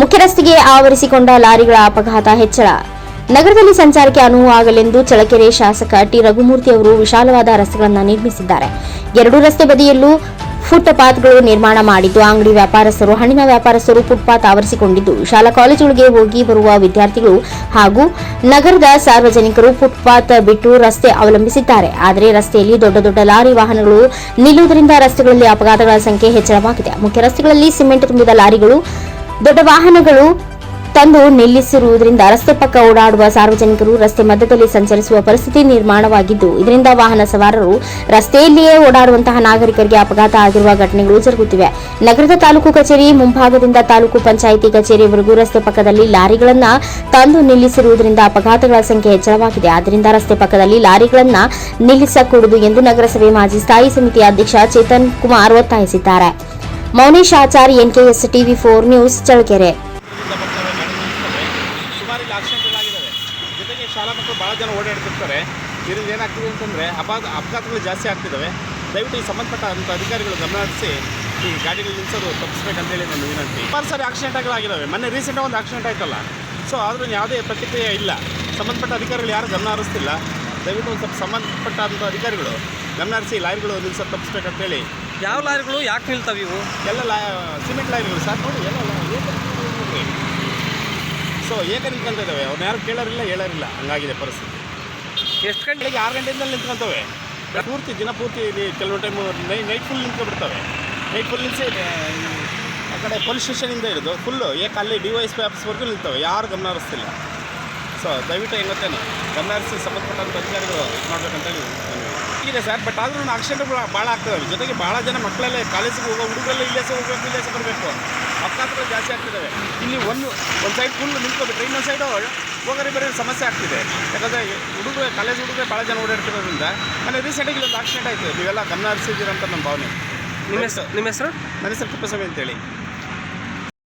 ಮುಖ್ಯ ರಸ್ತೆಗೆ ಆವರಿಸಿಕೊಂಡ ಲಾರಿಗಳ ಅಪಘಾತ ಹೆಚ್ಚಳ. ನಗರದಲ್ಲಿ ಸಂಚಾರಕ್ಕೆ ಅನುವು ಆಗಲೆಂದು ಚಳಕೆರೆ ಶಾಸಕ ಟಿ. ರಘುಮೂರ್ತಿ ಅವರು ವಿಶಾಲವಾದ ರಸ್ತೆಗಳನ್ನು ನಿರ್ಮಿಸಿದ್ದಾರೆ. ಎರಡೂ ರಸ್ತೆ ಬದಿಯಲ್ಲೂ ಫುಟ್ಪಾತ್ಗಳು ನಿರ್ಮಾಣ ಮಾಡಿದ್ದು, ಅಂಗಡಿ ವ್ಯಾಪಾರಸ್ಥರು, ಹಣ್ಣಿನ ವ್ಯಾಪಾರಸ್ಥರು ಫುಟ್ಪಾತ್ ಆವರಿಸಿಕೊಂಡಿದ್ದು. ಶಾಲಾ ಕಾಲೇಜುಗಳಿಗೆ ಹೋಗಿ ಬರುವ ವಿದ್ಯಾರ್ಥಿಗಳು ಹಾಗೂ ನಗರದ ಸಾರ್ವಜನಿಕರು ಫುಟ್ಪಾತ್ ಬಿಟ್ಟು ರಸ್ತೆ ಅವಲಂಬಿಸಿದ್ದಾರೆ. ಆದರೆ ರಸ್ತೆಯಲ್ಲಿ ದೊಡ್ಡ ದೊಡ್ಡ ಲಾರಿ ವಾಹನಗಳು ನಿಲ್ಲುವುದರಿಂದ ರಸ್ತೆಗಳಲ್ಲಿ ಅಪಘಾತಗಳ ಸಂಖ್ಯೆ ಹೆಚ್ಚಳವಾಗಿದೆ. ಮುಖ್ಯ ರಸ್ತೆಗಳಲ್ಲಿ ಸಿಮೆಂಟ್ ತುಂಬಿದ ಲಾರಿಗಳು ದೊಡ್ಡ ವಾಹನಗಳು ತಂದು ನಿಲ್ಲಿಸಿರುವುದರಿಂದ ರಸ್ತೆ ಪಕ್ಕ ಓಡಾಡುವ ಸಾರ್ವಜನಿಕರು ರಸ್ತೆ ಮಧ್ಯದಲ್ಲಿ ಸಂಚರಿಸುವ ಪರಿಸ್ಥಿತಿ ನಿರ್ಮಾಣವಾಗಿದ್ದು, ಇದರಿಂದ ವಾಹನ ಸವಾರರು ರಸ್ತೆಯಲ್ಲಿಯೇ ಓಡಾಡುವಂತಹ ನಾಗರಿಕರಿಗೆ ಅಪಘಾತ ಆಗಿರುವ ಘಟನೆಗಳು ಜರುಗುತ್ತಿವೆ. ನಗರದ ತಾಲೂಕು ಕಚೇರಿ, ಮುಂಭಾಗದಿಂದ ತಾಲೂಕು ಪಂಚಾಯಿತಿ ಕಚೇರಿವರೆಗೂ ರಸ್ತೆ ಪಕ್ಕದಲ್ಲಿ ಲಾರಿಗಳನ್ನು ತಂದು ನಿಲ್ಲಿಸಿರುವುದರಿಂದ ಅಪಘಾತಗಳ ಸಂಖ್ಯೆ ಹೆಚ್ಚಳವಾಗಿದೆ. ಆದ್ದರಿಂದ ರಸ್ತೆ ಪಕ್ಕದಲ್ಲಿ ಲಾರಿಗಳನ್ನು ನಿಲ್ಲಿಸಕೂಡದು ಎಂದು ನಗರಸಭೆ ಮಾಜಿ ಸ್ಥಾಯಿ ಸಮಿತಿ ಅಧ್ಯಕ್ಷ ಚೇತನ್ ಕುಮಾರ್ ಒತ್ತಾಯಿಸಿದ್ದಾರೆ. Mounesh Achar, NKS TV four news, Challakere. ಸುಮಾರು ಇಲ್ಲಿ ಆಕ್ಸಿಡೆಂಟ್ಗಳಾಗಿದ್ದಾವೆ ಜೊತೆಗೆ ಶಾಲಾ ಮಕ್ಕಳು ಭಾಳ ಜನ ಓಡಾಡ್ತಿರ್ತಾರೆ ಇದರಿಂದ ಏನಾಗ್ತಿದೆ ಅಂತಂದರೆ ಅಪಘಾತ, ಅಪಘಾತಗಳು ಜಾಸ್ತಿ ಆಗ್ತಿದ್ದಾವೆ ದಯವಿಟ್ಟು ಈ ಸಂಬಂಧಪಟ್ಟ ಅಂಥ ಅಧಿಕಾರಿಗಳು ಗಮನ ಹರಿಸಿ ಈ ಗಾಡಿಗಳು ನಿಲ್ಲಿಸೋದು ತಪ್ಪಿಸ್ಬೇಕಂತೇಳಿ ನನ್ನ ವಿನಂತಿ. ಸುಮಾರು ಸಾರಿ ಆಕ್ಸಿಡೆಂಟ್ಗಳಾಗಿದ್ದಾವೆ ಮೊನ್ನೆ ರೀಸೆಂಟಾಗಿ ಒಂದು ಆಕ್ಸಿಡೆಂಟ್ ಆಯ್ತಲ್ಲ. ಸೊ ಆದರೂ ಯಾವುದೇ ಪ್ರತಿಕ್ರಿಯೆ ಇಲ್ಲ. ಸಂಬಂಧಪಟ್ಟ ಅಧಿಕಾರಿಗಳು ಯಾರು ಗಮನ ಹರಿಸ್ತಿಲ್ಲ. ದಯವಿಟ್ಟು ಒಂದು ಸ್ವಲ್ಪ ಸಂಬಂಧಪಟ್ಟಂಥ ಅಧಿಕಾರಿಗಳು ಗಮನ ಹರಿಸಿ ಲಾರಿಗಳು ನಿಲ್ಲಿಸೋದು ತಪ್ಪಿಸ್ಬೇಕಂತೇಳಿ ಯಾವ ಲಾರಿಗಳು ಯಾಕೆ ನಿಲ್ತಾವೆ ಇವು? ಎಲ್ಲ ಲಾ ಸಿಮೆಂಟ್ ಲಾರಿಗಳು ಸರ್ ನೋಡಿ ಎಲ್ಲ ಸೊ ಏಕ ಏಕೆ ನಿಂತ್ಕೊಂತಿದ್ದಾವೆ ಅವ್ರನ್ನ ಯಾರು ಕೇಳೋರಿಲ್ಲ ಹೇಳೋರಿಲ್ಲ. ಹಂಗಾಗಿದೆ ಪರಿಸ್ಥಿತಿ. ಎಷ್ಟು ಗಂಟೆಗೆ ಆರು ಗಂಟೆಯಿಂದ ನಿಂತ್ಕೊಂತವೆ. ಪೂರ್ತಿ ದಿನ ಪೂರ್ತಿ ಇಲ್ಲಿ ಕೆಲವು ಟೈಮು ನೈ ನೈಟ್ ಫುಲ್ ನಿಂತ್ಕೊಂಡ್ಬಿಡ್ತವೆ ನೈಟ್ ಫುಲ್ ನಿಲ್ಸಿ ಆ ಕಡೆ ಪೊಲೀಸ್ ಸ್ಟೇಷನಿಂದ ಇರೋದು ಫುಲ್ಲು ಏಕ ಅಲ್ಲಿ ಡಿ ವೈ ಎಸ್ ಪಿ ಆಫೀಸ್ವರೆಗೂ ನಿಲ್ತವೆ. ಯಾರು ಗಮನ ಹರಿಸ್ತಿಲ್ಲ ಸೊ ದಯವಿಟ್ಟು ಹೆಂಗತ್ತೇನು ಗಮನ ಹರಿಸಿ ಸಂಬಂಧಪಟ್ಟಂಥ ಅಧಿಕಾರಿಗಳು ಇದು ಮಾಡ್ಬೇಕಂತೇಳಿ ಇದೆ ಸರ್. ಬಟ್ ಆದರೂ ಆಕ್ಸಿಡೆಂಟ್ಗಳು ಭಾಳ ಆಗ್ತವೆ ಜೊತೆಗೆ ಭಾಳ ಜನ ಮಕ್ಕಳಲ್ಲೇ ಕಾಲೇಜಿಗೆ ಹೋಗೋ ಹುಡುಗರೆಲ್ಲ ಇಲ್ಲೇ ಸಹ ಹೋಗಬೇಕು ಇಲ್ಲೇ ಸಹ ಬರಬೇಕು ಅಪಘಾತಗಳು ಜಾಸ್ತಿ ಆಗ್ತಿದ್ದಾವೆ ಇಲ್ಲಿ ಒಂದು ಒಂದು ಸೈಡ್ ಫುಲ್ ನಿಂತ್ಕೋಬೇಕು ಇನ್ನೊಂದು ಸೈಡು ಹೋಗೋರಿ ಬರೀ ಸಮಸ್ಯೆ ಆಗ್ತಿದೆ. ಯಾಕಂದರೆ ಹುಡುಗರು ಕಾಲೇಜ್ ಹುಡುಗರು ಭಾಳ ಜನ ಓಡಾಡ್ತಿರೋದ್ರಿಂದ ಮನೆ ರೀಸೆಂಟಾಗಿ ಇಲ್ಲೊಂದು ಆಕ್ಸಿಡೆಂಟ್ ಆಯಿತು. ನೀವೆಲ್ಲ ಗಮನ ಹರಿಸಿದ್ದೀರಂತ ನಮ್ಮ ನನ್ನ ಭಾವನೆ. ನಿಮ್ಮ ಹೆಸರು ನಿಮ್ಮ ಹೆಸರು? ನನ್ನ ಹೆಸರು ತಿಪ್ಪಸ್ವಾಮಿ ಅಂತೇಳಿ.